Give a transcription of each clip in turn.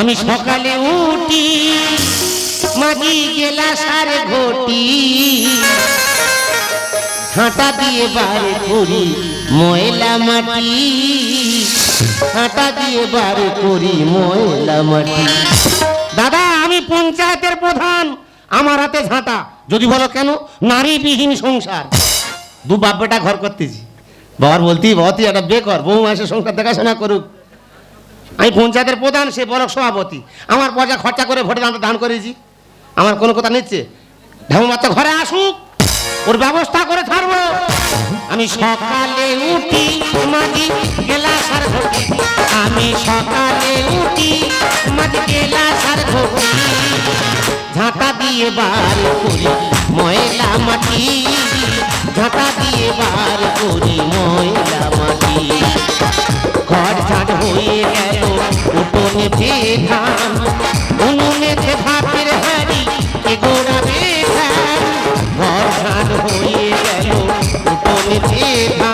আমি সকালে উঠি মাঝি গেলা সারে ঘটি। ঝাঁটা দিয়ে বার করি ময়লা মাটি। ঝাঁটা দিয়ে বার করি ময়লা মাটি। দাদা, আমি পঞ্চায়েতের প্রধান, আমার হাতে ঝাঁটা। যদি বলো কেন? নারীবিহীন সংসার। দু বাপ বেটা ঘর করতেছি। বাবার বলতি বাবা তুই একটা বেকর, বউ এসে সংসার দেখাশোনা করুক। আমি পঞ্চায়েতের প্রধান, সে বড় সভাপতি। আমার পয়সা খরচা করে ভোটে দান দান করেছি। আমার কোনো কথা নিচ্ছে? বাচ্চা ঘরে আসুক। ওর ব্যবস্থা করে ছাড়বো। আমি সকালে উঠি, মাঝি গেলা সার ঘটি আমি সকালে উঠি, মাঝি গেলা সার ঘটি ঝাঁটা দিয়ে বার করি ময়লা মাটি, ঝাঁটা দিয়ে বার করি ময়লা মাটি। ঘর ঝাট হয়ে গেল, উঠোনে ধান উনুনেতে ভাতের হাড়ি কে গোড়াবে ধান ঘর ঝাট হয়ে গেল, উঠোনে ধান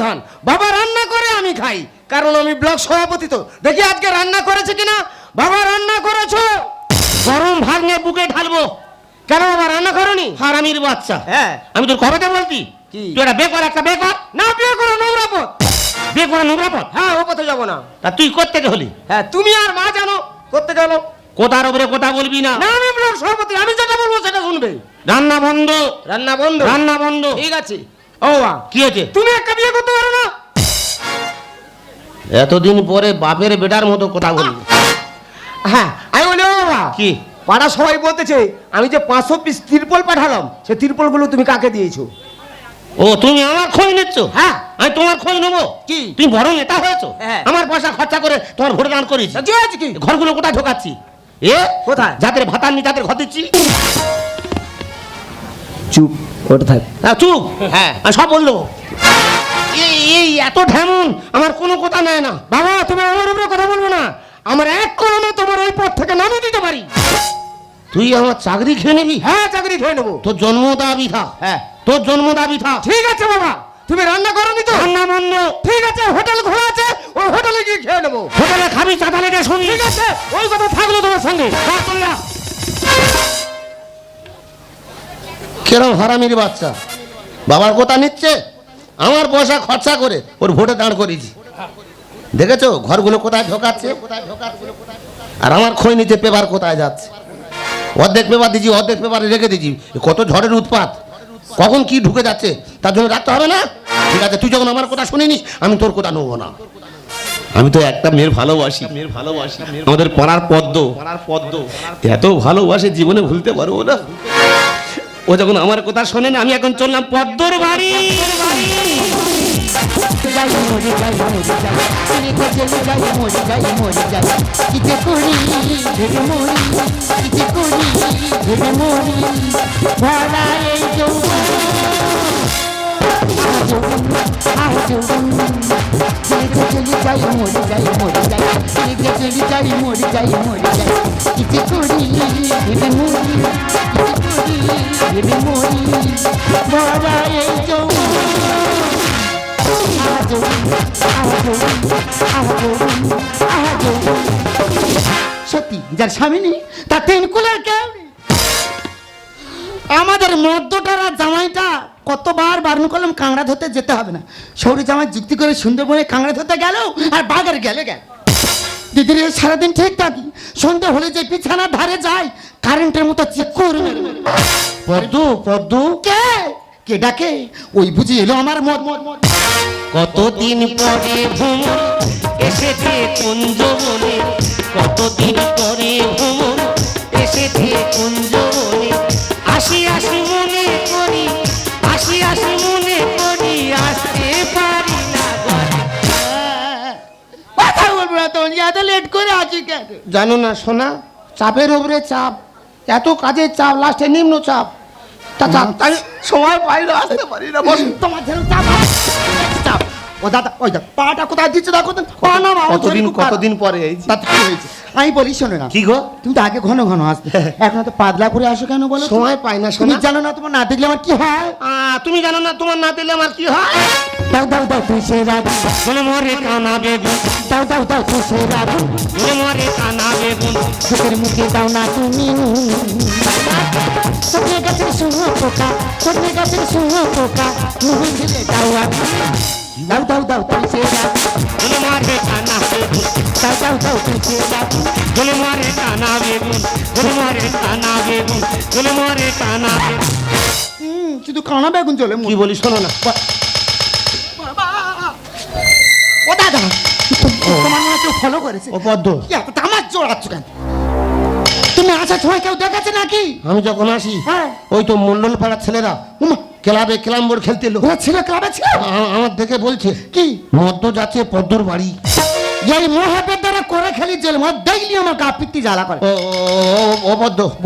প্রধান। বাবা রান্না করে আমি খাই কারণ আমি ব্লক সভাপতি তো। দেখি আজকে রান্না করেছে কিনা? বাবা রান্না করেছ? গরম নিয়ে বুকে ঢালবো। কেন বাবা রান্না করনি? হারামির বাচ্চা। হ্যাঁ। আমি তোর কবেতে বলতি কি? তুই একটা বেকর একটা বেকর। না বিয়ে করো নোংরা পথ। বেকর নোংরা পথ। হ্যাঁ ও পথে যাব না। তা তুই করতে হলি? হ্যাঁ তুমি আর মা জানো করতে গেল কোথার ওপরে কথা বলবি না? না আমি ব্লক সভাপতি আমি যেটা বলব সেটা শুনবে। রান্না বন্ধ। রান্না বন্ধ। রান্না বন্ধ। ঠিক আছে। ও মা কি হয়েছে? তুমি একটা বিয়ে করতে পারো না। এতদিন পরে বাপের বেটার মতো কথা বলবি। হ্যাঁ আমি বলি ও বাবা কি? পাড়া সবাই বলতেছে আমি যে পাঁচশো পিস তিরপল পাঠালাম সে তিরপলগুলো তুমি কাকে দিয়েছ? ও তুমি আমার খোঁজ নিচ্ছ? হ্যাঁ। আমি তোমার খোঁজ নেব? কি? তুমি বড় নেতা হয়েছো? হ্যাঁ। আমার পয়সা খরচা করে তোমার ভোট দান করেছি। কি ঘরগুলো কোথায় ঢোকাচ্ছি? এ? কোথায়? যাদের ভাতার নি তাদের ঘর দিচ্ছি। চুপ। ওটা থাক। হ্যাঁ, চুপ। হ্যাঁ। সব বলল। এই এই এত ঢেমন আমার কোনো কথা নেয় না। বাবা তুমি আমার উপরে কথা বলব না। আমার এক কলমে তোমার ওই পথ থেকে নামিয়ে দিতে পারি। তুই আমার চাকরি খেয়ে নিবি? হ্যাঁ চাকরি খেয়ে নেব। তোর জন্ম দাবি থা হ্যাঁ। তোর জন্ম দাবি থা ঠিক আছে বাবা। তুমি রান্না করনি তো? রান্না বন্ধ। ঠিক আছে হোটেল খোলা আছে ওই হোটেলে গিয়ে খেয়ে নেব। হোটেলে খাবি চাঁদা লেগে শুনি ঠিক আছে ওই কথা থাকল তোমার সঙ্গে। যা, চলে যা। কেরম হারামির বাচ্চা। বাবার কথা নিচ্ছে, আমার পয়সা খরচা করে ওর ভোটে দাঁড় করেছি দেখেছ, ঘরগুলো কোথায় ঢোকাচ্ছে? আর আমার খই নিচে পেপার কোথায় যাচ্ছে? অর্ধেক পেপার দিচ্ছি অর্ধেক পেপারে রেখে দিচ্ছি কত ঝড়ের উৎপাত। কখন কি ঢুকে যাচ্ছে, তার জন্য রাখতে হবে না? ঠিক আছে, তুই যখন আমার কথা শুনিনিস, আমি তোর কথা নেব না। আমি তো একটা মেয়ের ভালোবাসি। মেয়ের ভালোবাসি আমাদের পড়ার পদ্ম পড়ার পদ্ম। এত ভালোবাসে, জীবনে ভুলতে পারব না। ও যখন আমার কথা শোনে না আমি এখন চললাম পদ্মর বাড়ি। ভরা এই সত্যি যার স্বামী নেই তার তেনকুলার কেউ আমাদের মদ্যটার জামাইটা কতবার বারণ করলাম কাংড়া ধরতে যেতে হবে না। সৌরি জামাই যুক্তি করে সুন্দরবনে কাংড়া ধরতে গেল আর বাঘের গেলে গেল। দিদির সারাদিন ঠিক থাকি। সন্ধ্যে হলে যে বিছানার ধারে যায় কারেন্টের মতো চেক করবে পদ্ম পদ্ম। কে? কে ডাকে? ওই বুঝি এলো আমার মত মদ কতদিন পরে ভ্রমণ এসেছে কুঞ্জবনে। কতদিন পরে ভ্রমণ এসেছে আসি মনে করি আসি আসি এত লেট করে আছি কেন? জানো না সোনা চাপের উপরে চাপ এত কাজের চাপ লাস্টে নিম্ন চাপ। তা চাপ তাই সময় পাইলে আসতে পারি না বস। তোমার ছেলে চাপ চাপ ও দাদা ওই দাদা পাটা কোথায় দিচ্ছে দেখো তো। পা না কতদিন কতদিন পরে এই হয়েছে? আমি বলি শোনো না। কি গো? তুমি তো আগে ঘন ঘন আসতে এখন তো পাতলা করে আসো কেন বলো সময় পাই না তুমি জানো না তোমার না দেখলে আমার কি হয়? তুমি জানো না তোমার না দিলে আমার কি হয়? দাও দাও দাও তুই সে রাধা বলে মরে কানা বেগুন দাও দাও দাও তুই সে রাধা বলে মরে কানা বেগুন চোখের মুখে দাও না তুমি। সজনে গাছের শুনো পোকা সজনে গাছের শুনো পোকা। দিলে দাও আর দাও দাও দাও বলে মরে কানা বেগুন দাও মরে কানা বেগুন বলে মরে কানা বেগুন বলে মরে কানা বেগুন হুম, শুধু কানা বেগুন চলে কি বলি শোনো না। ও দাদা তোমার মনে ফলো করেছে? ও পদ্ম। তামাক জোড়াচ্ছ কেন? তুমি আসার সময় কেউ দেখেছে নাকি? আমি যখন আসি হ্যাঁ। ওই তো মন্ডল পাড়ার ছেলেরা উমা, ক্লাবে ক্লাম বোর্ড খেলতে এলো ওরা ছিল ক্লাবে ছিল? আমার দেখে বলছে কি? মদ্য যাচ্ছে পদ্মর বাড়ি। এই মহাপের দ্বারা করে খেলি জেল মদ দেখলি আমার গা পিত্তি জ্বালা করে। ও ও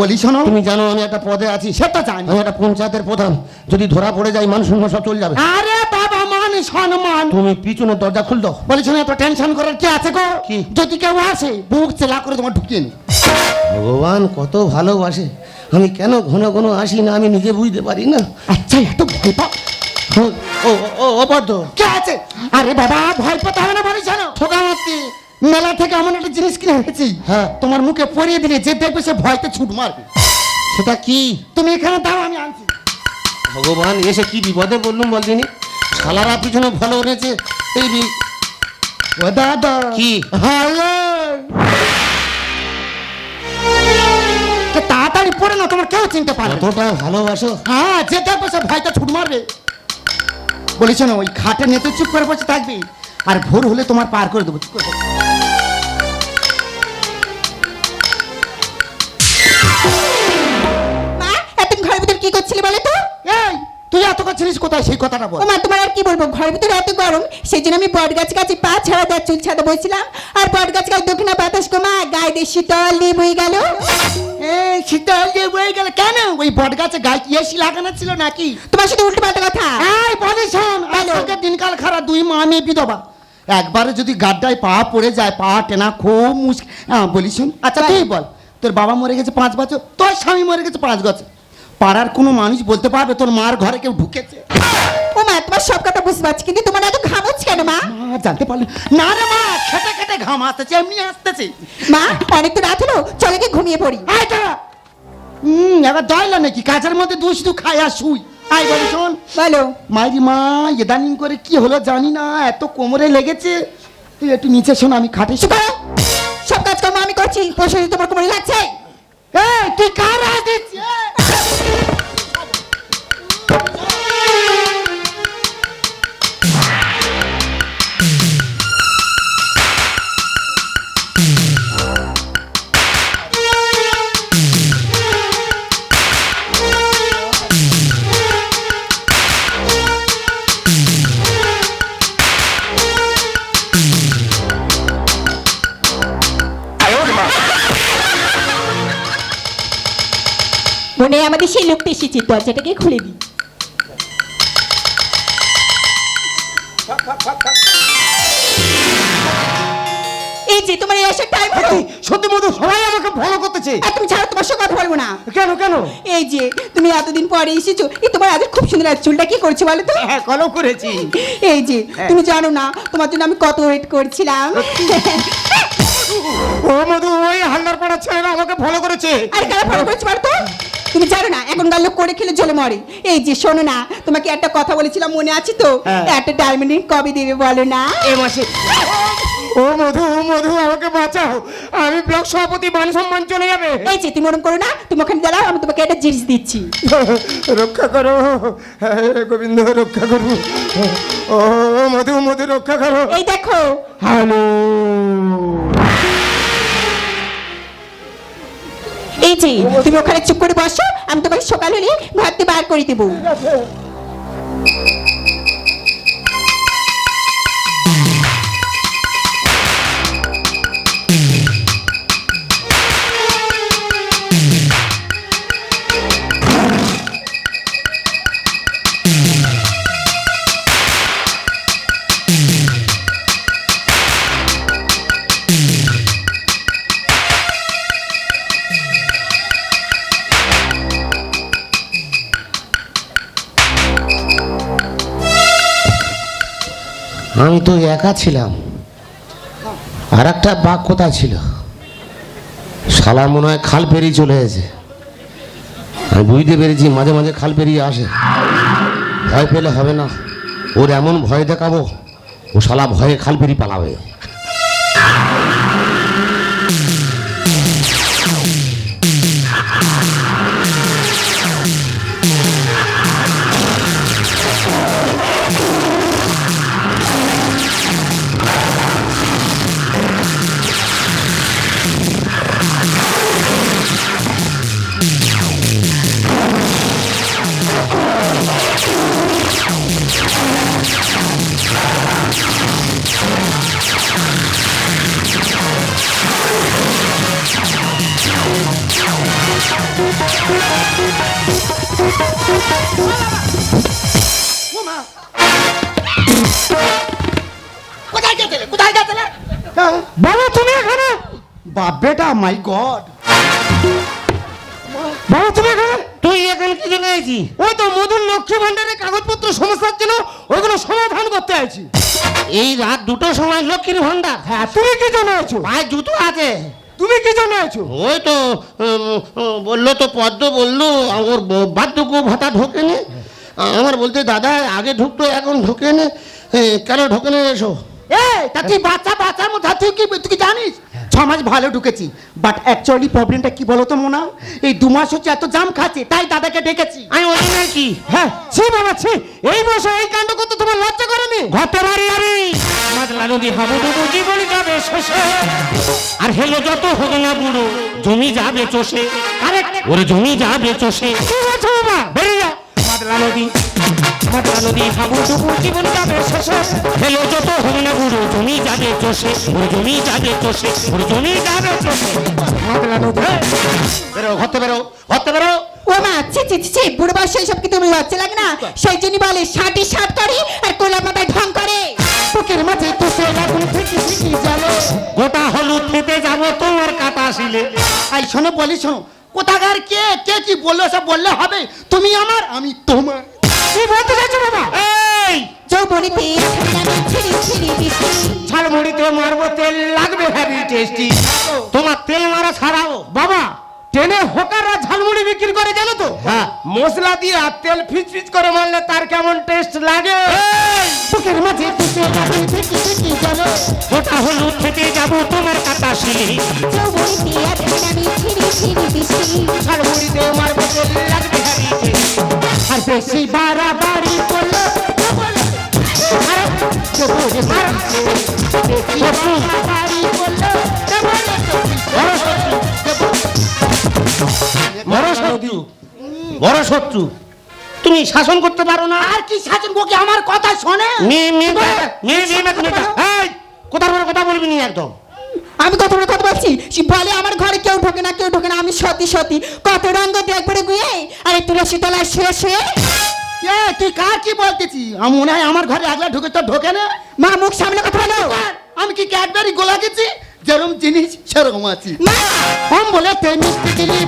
বলি শোনো। তুমি জানো আমি একটা পদে আছি। সেটা জানি। আমি একটা পঞ্চায়েতের প্রধান। যদি ধরা পড়ে যায় মানুষ সব চলে যাবে। আরে বাবা মান সম্মান। তুমি পিছনে দরজা খুল দাও। বলি শোনো এত টেনশন করার কি আছে গো? কি? যদি কেউ আসে বুক চেলা করে তোমার ঢুকিয়ে নি ভগবান কত ভালোবাসে। আমি কেন ঘন ঘন আসি না? আমি নিজে বুঝতে পারি না। আচ্ছা এত ভয় পাও ও ও- ও কে আছে? আরে বাবা ভয় পেতে হবে না বলি শোনো ঠোকা মারতে মেলা থেকে এমন একটা জিনিস কিনে এনেছি। হ্যাঁ। তোমার মুখে পরিয়ে দিলে যে দেখবে সে ভয়তে ছুট মারবে। সেটা কি? তুমি এখানে দাও আমি আনছি। ভগবান এসে কি বিপদে বললুম বলদিনি শালারা পিছনে ভালো এনেছে এই দাদা কি? হ্যালো তাড়াতাড়ি পড়ে না তোমার কেউ চিনতে পারবে না। এতটা ভালোবাসো হ্যাঁ যে দেখবে সে ভাইটা ছুট মারবে বলিস না ওই খাটে নেতে চুপ করে বসে থাকবি আর ভোর হলে তোমার পার করে দেবো চুপ করে। মা এতক্ষণ ঘরের ভিতর কি করছিলে বলে তো এই তুই এত করছিলিস কোথায়? সেই কথাটা বল। ও মা তোমার আর কি বলব? ঘরের ভিতরে এত গরম সেই জন্য আমি বট গাছ কাছে পা ছাড়া দেওয়ার চুল ছাড়া বসছিলাম। আর বট গাছ কাছে দক্ষিণা বাতাস কমা গায়ে দিয়ে শীতল দিয়ে বই গেল। এই শীতল যে বয়ে গেল কেন? ওই বট গাছে গায়ে কি এসি লাগানো ছিল নাকি? তোমার সাথে উল্টো পাল্টা কথা। এই বলে শোন আজকালকার দিনকাল খারাপ দুই মা মেয়ে বিধবা। একবারে যদি গাড্ডায় পা পড়ে যায় পা টেনা খুব মুশকিল। হ্যাঁ বলি শোন। আচ্ছা তুই বল তোর বাবা মরে গেছে পাঁচ বছর তোর স্বামী মরে গেছে পাঁচ বছর। পাড়ার কোনো মানুষ বলতে পারবে তোর মার ঘরে কেউ ঢুকেছে? ও মা তোমার সব কথা বুঝতে পারছি কিন্তু তোমার এত ঘাম হচ্ছে কেন মা? মা জানতে পারলে না রে মা খেটে খেটে ঘাম আসতেছে এমনি আসতেছে। মা অনেক তো রাত হলো চলে গিয়ে ঘুমিয়ে পড়ি। আয় দাঁড়া। হুম এবার দয়লা নাকি? কাজের মধ্যে দুই শুধু খাই আর শুই। আয় বলি শোন। বলো। মাইরি মা ইদানিং করে কি হলো জানি না এত কোমরে লেগেছে। তুই একটু নিচে শোন আমি খাটে করো। সব কাজ কর্ম আমি করছি তোর শরীর তোমার কোমরে লাগছে। এই তুই কার রাজ এসেছে দরজাটাকে খুলে দিই। এই যে তোমার এই হলো। সত্যি মধু সবাই আমাকে ফলো করতেছে। আর তুমি ছাড়ো তোমার সঙ্গে কথা বলব না। কেন কেন? এই যে তুমি এতদিন পরে এসেছ এই তোমার আজ খুব সুন্দর চুলটা কি করছে বলো তো? হ্যাঁ কলম করেছি। এই যে তুমি জানো না তোমার জন্য আমি কত ওয়েট করছিলাম। ও মধু ওই হালদার পাড়ার ছেলেরা আমাকে ফলো করেছে। আর কেন ফলো করেছি বলো তো? তুমি জানো না এখনকার লোক করে খেলে জলে মরে। এই যে শোনো না তোমাকে একটা কথা বলেছিলাম মনে আছে তো? হ্যাঁ। একটা ডায়মন্ড কবে দেবে বলো না? এ মাসে ও মধু ও মধু আমাকে বাঁচাও। আমি ব্লক সভাপতি মান সম্মান চলে যাবে। এই যে তুমি করো না তুমি ওখানে দাঁড়াও আমি তোমাকে একটা জিনিস দিচ্ছি। রক্ষা করো। হে গোবিন্দ রক্ষা করো। ও মধু মধু রক্ষা করো। এই দেখো। হ্যালো। যে তুমি ওখানে চুপ করে বসো আমি তোমাকে সকাল হলে ভাবতে বার করে দেবো। আমি তো একা ছিলাম। আর একটা বাঘ কোথায় ছিল? শালা মনে হয় খাল পেরিয়ে চলে গেছে। আমি বুঝতে পেরেছি মাঝে মাঝে খাল পেরিয়ে আসে। ভয় পেলে হবে না। ওর এমন ভয় দেখাবো, ও শালা ভয়ে খাল পেরিয়ে পালাবে। কোথায় গেছিলে কোথায় গেছিলে বাবা তুমি এখানে। বাপ বেটা মাই গড বাবা তুমি এখানে। তুই এখানে কি জন্য আছি ওই তো মধুর লক্ষ্মী ভান্ডারের কাগজপত্র সমস্যার জন্য ওইগুলো সমাধান করতে আছি এই রাত দুটোর সময় লক্ষ্মীর ভান্ডার হ্যাঁ তুমি কি জন্য আছো পায়ে জুতো আছে। তুমি কি জানাইছো? ওই তো বলল তো পদ্ম বলল ব- বার্ধক্য ভাতা ঢোকে নে আমার বলতে দাদা, আগে ঢুকতো, এখন ঢোকেনি। কেন ঢোকে নে এসো এই তা তুই বাচ্চা বাচ্চার মধ্যে তুই কি তুই কি জানিস? ছ মাস ভালো ঢুকেছি বাট অ্যাকচুয়ালি প্রবলেমটা কি বলতো মোনা? এই দু মাস হচ্ছে এত জাম খাচ্ছে তাই দাদাকে ডেকেছি। আমি ওই জন্য হ্যাঁ। ছি বাবা ছি। এই বসে এই কাণ্ড করতে তোমার লজ্জা করেনি? ঘরতে বাড়ি আমি মাতলা নদী হাবুডুবু জীবনী যাবে শেষে? আর হেলো যত হোক না বুড়ো জমি যাবে চষে। আরে ওরে জমি যাবে চষে। কি বলছো বাবা? বেরিয়ে যা মাতলা নদী মাতলা নদী হাবুডুবু জীবন যাবে শেষে? হেলো যত হোক না বুড়ো জমি যাবে চষে ওরে জমি যাবে চষে ওরে জমি যাবে চষে মাতলা নদী এই, বেরো ঘরতে বেরো ঘরতে বেরো। ও মা ছি ছি ছি, ছি বুড়ো বয়সে এইসব কি তুমি লজ্জা লাগে না? সেই জন্য বলে ষাটি ষাট করে আর কোলা মাথায় ঢং করে। বুকের মাঝে তো লাগুন থেকে শিখি জানো গোটা হলুদ খেতে যাব তোমার কাটা আসিলে আই শোনো বলি শোনো। কোথাকার কে কে কি বলল সব বললে হবে? তুমি আমার আমি তোমার। কি বলতে চাইছো বাবা? বৃষ্টি ঝালমুড়িতে মারবো তেল লাগবে হ্যাভি টেস্টি তোমার তেল মারা ছাড়াও। বাবা ট্রেনে হোকাররা ঝালমুড়ি বিক্রি করে জানো তো? হ্যাঁ। মশলা দিয়ে আর তেল ফিচ ফিচ করে মারলে তার কেমন টেস্ট লাগে? বুকের মাঝে তো সে লাগুন থেকে জানো গোটা হলুদ খেতে যাব তোমার কাটা শিলে। যৌবনীতে ঠান্ডা ছিড়ি ছিড়ি বৃষ্টি ঝালমুড়িতে মারবো তেল লাগবে আর বেশি বাড়াবাড়ি করল বড় শত্রু বড় শত্রু তুমি শাসন করতে পারো না। আর কি শাসন বকে আমার কথা শোনে? মেয়ে এই কথা বলবি নি একদম? আমি কত বড় কথা বলছি। বলে আমার ঘরে কেউ ঢোকে না কেউ ঢোকে না। আমি সতী সতী। কত রঙ্গ দেখবে গুয়ে? আরে তুলসী তলায় শুয়ে শুয়ে এ তুই কার কি বলতেছি? আমি মনে হয় আমার ঘরে আগলা ঢুকে তো ঢোকে না। মা মুখ সামনে কথা বলো। আমি কি ক্যাডবেরি গোলা গেছি? যেরকম জিনিস সেরকম আছি। কম বলে তেমনি পিটিলি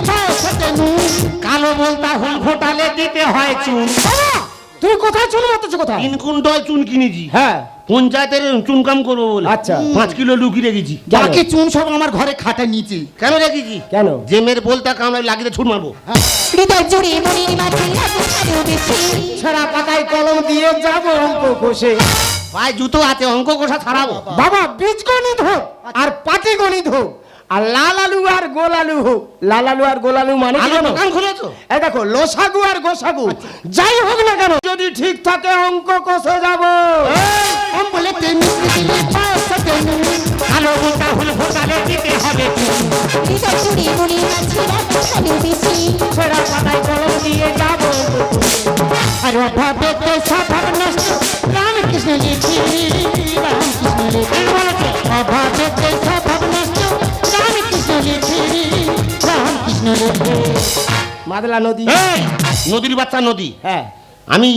কালো বলতা হুল ফোটালে দিতে হয় চুন। তুই কোথায় চুন মাতেছো কোথায়? ইনকুন্ডয় চুন কিনেছি। হ্যাঁ। পঞ্চায়েতের চুন কাম করব বলে। আচ্ছা। পাঁচ কিলো লুকি রেখেছি। বাকি চুন সব আমার ঘরে খাটে নিচে। কেন রেখেছি? কেন? যে মেয়ের বলতা কামড়ে লাগিয়ে ছুট মারবো। ছড়া লাগু ছাড়ো পাতায় কলম দিয়ে যাব অঙ্ক কষে। পায়ে জুতো আছে অঙ্ক কষা ছাড়াবো। বাবা বীজ গণিত হোক আর পাটি গণিত হোক। আর লাল আলু আর গোলালু। হোক লাল আর গোলালু মানে দোকান খুলেছো? এ দেখো লোসাগু আর গোসাগু যাই হোক না কেন যদি ঠিক থাকে অঙ্ক কষে যাব। বলে তেমনি পৃথিবী পাঁচশো তেমনি আলো গোটা হল ভোটালে দিতে হবে হৃদয় চুরি মুড়ি ছেড়া খালি রামকৃষ্ণ লিখি। মাদলা নদী। নদীর বাচ্চা নদী। হ্যাঁ। আমি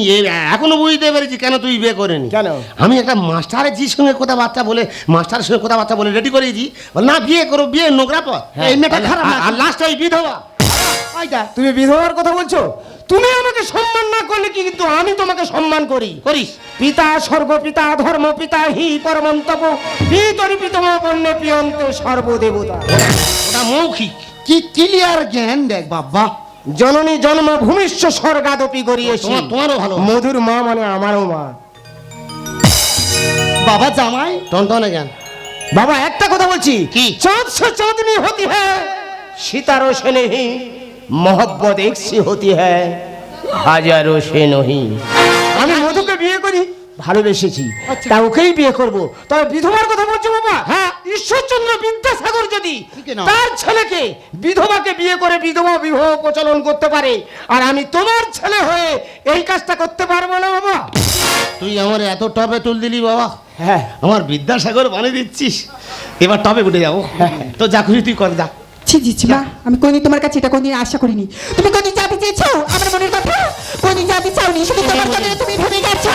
এখনও বুঝতে পেরেছি কেন তুই বিয়ে করেনি। কেন? আমি একটা মাস্টারের জি সঙ্গে কথা বাচ্চা বলে মাস্টারের সঙ্গে কথা বাচ্চা বলে রেডি করেছি। না বিয়ে করো বিয়ে নোংরা পথ। হ্যাঁ। এই মেয়েটা খারাপ আর লাস্ট ওই বিধবা। তুমি বিধবার কথা বলছো? তুমি আমাকে সম্মান না করলে কি কিন্তু আমি তোমাকে সম্মান করি? করিস। পিতা স্বর্গপিতা ধর্ম পিতা হি পরমন্তপ পিতরি পিতম বন্যে পিয়ন্তে সর্বদেবতা। ওটা মৌখিক। কি ক্লিয়ার জ্ঞান দেখ বাবা। জননী জন্মভূমিষ্ঠ স্বর্গাদপি গড়িয়েছি তোমার তোমারও ভালো। মধুর মা মানে আমারও মা। বাবা জামাই? টনটনে জ্ঞান বাবা একটা কথা বলছি। কি? চাঁদ সে চাঁদনি হতি হ্যাঁ সিতারো সে নেহি মোহব্বত এক সি হতি হ্যাঁ হাজারো সে নহি। আমি মধুকে বিয়ে করি ভালোবেসেছি। তা ওকেই বিয়ে করব। তবে বিধবার কথা বলছো বাবা? হ্যাঁ। ঈশ্বরচন্দ্র বিদ্যাসাগর যদি তার ছেলেকে বিধবাকে বিয়ে করে বিধবা বিবাহ প্রচলন করতে পারে আর আমি তোমার ছেলে হয়ে এই কাজটা করতে পারব না বাবা। তুই আমার এত টপে তুল দিলি বাবা। হ্যাঁ। আমার বিদ্যাসাগর বানিয়ে দিচ্ছিস। এবার টপে উঠে যাব। তো যা খুশি তুই কর যা। ছি ছি ছি মা আমি কোনদিন তোমার কাছে এটা কোনদিন আশা করিনি। তুমি কোনদিন জানতে চেয়েছো আমার মনের কথা? কোনদিন জানতে চাওনি শুধু তোমার কথা তুমি ভেবে গেছো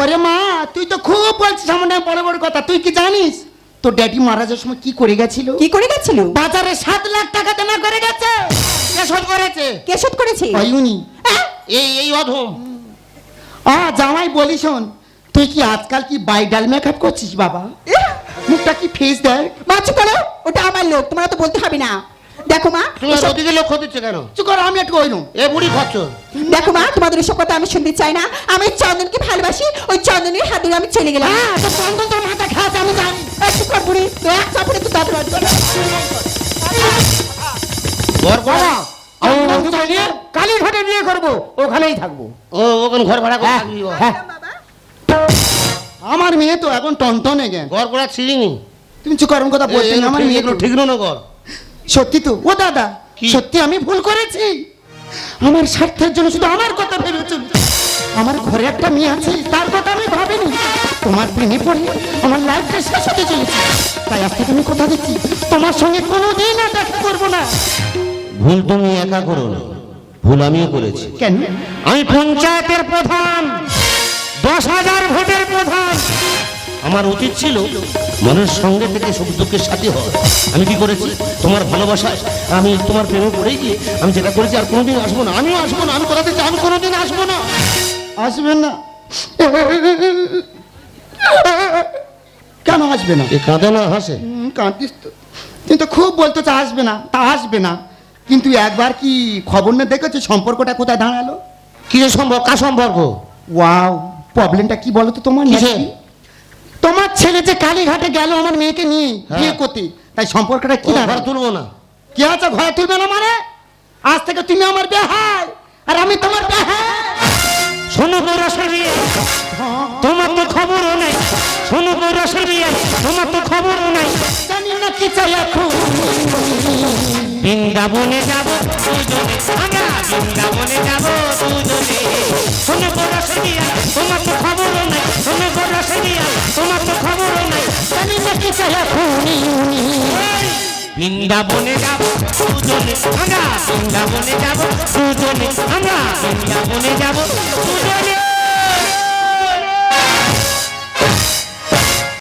ওরে মা তুই তো খুব বলছিস আমার বড় বড় কথা। তুই কি জানিস? তোর ড্যাডি মারা যাওয়ার সময় কি করে গেছিল? কি করে গেছিল? বাজারে সাত লাখ টাকা জমা করে গেছে। কে শোধ করেছে? কে শোধ করেছে? অয়ুনি এই এই অধম। আ জামাই বলি শোন তুই কি আজকাল কি বাইডাল মেকআপ করছিস বাবা? মুখটা কি ফেস দেয় বাচ্চা করো ওটা আমার লোক তোমার তো বলতে হবে না। দেখো মা তোমার ওদিকে লক্ষ্য দিচ্ছে কেন? চুপ কর আমি একটু ওইরুম এ বুড়ি খচ্চর দেখো মা তোমাদের এসব কথা আমি শুনতে চাই না। আমি চন্দনকে ভালোবাসি ওই চন্দনের হাত ধরে আমি চলে গেলাম। হ্যাঁ তো চন্দন তোর মাথা খাস আমি জানি। এই কর বুড়ি। তো এক চাপড়ে তো দাঁত রাখবে ঘর ভাড়া আমি মধুকে নিয়ে কালীঘাটে বিয়ে করব ওখানেই থাকব। ও ওখানে ঘর ভাড়া করে থাকবি হ্যাঁ। আমার মেয়ে তো এখন টনটনে জ্ঞান ঘর ভাড়া ছিড়িনি। তুমি চুপ কর কথা বলতে না। আমার মেয়ে ঠিক না ঘর? সত্যি তো? ও দাদা কি? সত্যি আমি ভুল করেছি? আমার স্বার্থের জন্য শুধু আমার কথা ভেবে আমার ঘরে একটা মেয়ে আছে তার কথা আমি ভাবিনি। তোমার প্রেমে পড়ে আমার লাইফটা শেষ হতে চলেছে। তাই আজ থেকে আমি কথা দিচ্ছি তোমার সঙ্গে কোনো দিন আর দেখা করব না। ভুল তুমি একা করো না। ভুল আমিও করেছি। কেন? আমি পঞ্চায়েতের প্রধান দশ হাজার ভোটের প্রধান। আমার উচিত ছিল মনের সঙ্গে থেকে সুখ দুঃখের সাথে হয় আমি কি করেছি? তোমার ভালোবাসায় আমি তোমার প্রেমে পড়ে গিয়ে আমি যেটা করেছি আর কোনোদিন আসব না। আমিও আসব না আমি কথা দিচ্ছি আমি কোনোদিন আসব না। আসবেন না। কেন আসবে না? এ কাঁদে না হাসে। কাঁদিস তো। কিন্তু খুব বলতো তা আসবে না তা আসবে না। কিন্তু একবার কি খবর না দেখেছ? সম্পর্কটা কোথায় দাঁড়াল? কিসের সম্পর্ক? কার সম্পর্ক? ওয়াও প্রবলেমটা কি বলো তো তোমার? নাকি? তোমার ছেলে যে কালীঘাটে গেল আমার মেয়েকে নিয়ে হ্যাঁ। বিয়ে করতে তাই সম্পর্কটা কি ঘর তুলবো না। কি আছে ঘরে তুলবে না মানে? আজ থেকে তুমি আমার বেহাল আর আমি তোমার বেহাল শোনো পৌরসভী তোমার তো খবরও নাই। শোনো পৌরসভী তোমার তো খবরও নেই। না কি চাই এখন। বৃন্দাবনে যাব দুজনে। আমরা বৃন্দাবনে যাব দুজনে। শোনো পৌরসভী তোমার তো খবরও নেই। শোনো পৌরসভী তোমার তো খবরও নেই। জানি না কি চাই এখন। বৃন্দাবনে যাব দুজনে। আমরা বৃন্দাবনে যাব দুজনে। আমরা বৃন্দাবনে যাব দুজনে।